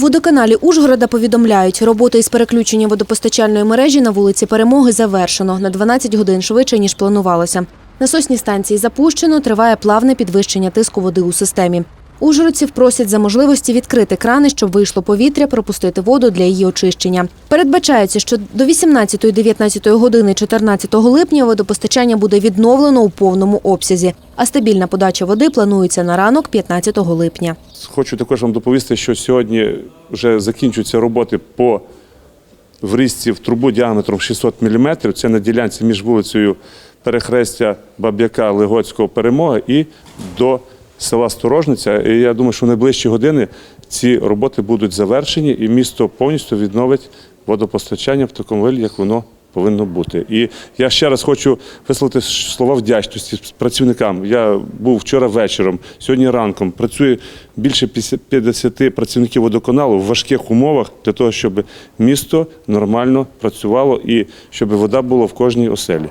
водоканалі Ужгорода повідомляють, роботи із переключення водопостачальної мережі на вулиці Перемоги завершено на 12 годин швидше, ніж планувалося. Насосні станції запущено, триває плавне підвищення тиску води у системі. Ужгородців просять за можливості відкрити крани, щоб вийшло повітря, пропустити воду для її очищення. Передбачається, що до 18-19 години 14 липня водопостачання буде відновлено у повному обсязі, а стабільна подача води планується на ранок 15 липня. Хочу також вам доповісти, що сьогодні вже закінчуються роботи по врізці в трубу діаметром 600 мм. Це на ділянці між вулицею Перехрестя Баб'яка Легоцького перемоги і до села Сторожниця. І я думаю, що в найближчі години ці роботи будуть завершені, і місто повністю відновить водопостачання в такому вигляді, як воно повинно бути. І я ще раз хочу висловити слова вдячності працівникам. Я був вчора вечором, сьогодні ранком. Працює більше 50 працівників водоканалу в важких умовах для того, щоб місто нормально працювало і щоб вода була в кожній оселі.